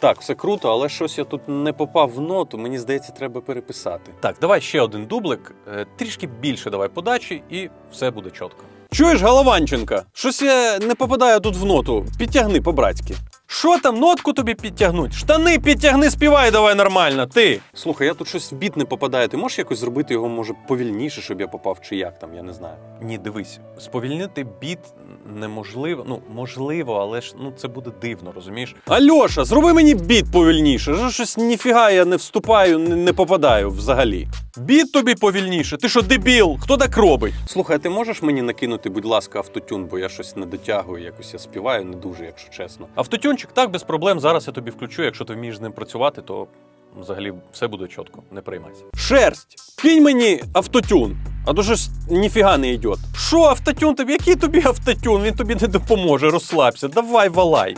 Так, все круто, але щось я тут не попав в ноту. Мені здається, треба переписати. Так, давай ще один дублик, е, трішки більше давай подачі, і все буде чітко. Чуєш, Голованченка? Щось я не попадаю тут в ноту. Підтягни по-братськи. Що там, нотку тобі підтягнуть? Штани підтягни, співай давай нормально, ти. Слухай, я тут щось в біт не попадаю. Ти можеш якось зробити його, може, повільніше, щоб я попав, чи як там, я не знаю. Ні, дивись, сповільнити біт неможливо. Ну, можливо, але ж ну це буде дивно, розумієш? Альоша, зроби мені біт повільніше. Щось ніфіга я не вступаю, не попадаю взагалі. Біт тобі повільніше. Ти що, дебіл? Хто так робить? Слухай, а ти можеш мені накинути, будь ласка, автотюн, бо я щось не дотягую, якось я співаю не дуже, якщо чесно. Автотюнчик так без проблем. Зараз я тобі включу. Якщо ти вмієш з ним працювати, то взагалі все буде чітко. Не приймайся. Шерсть, кинь мені автотюн, а то щось ніфіга не йде. Що автотюн тобі? Який тобі автотюн? Він тобі не допоможе. Розслабся. Давай валай.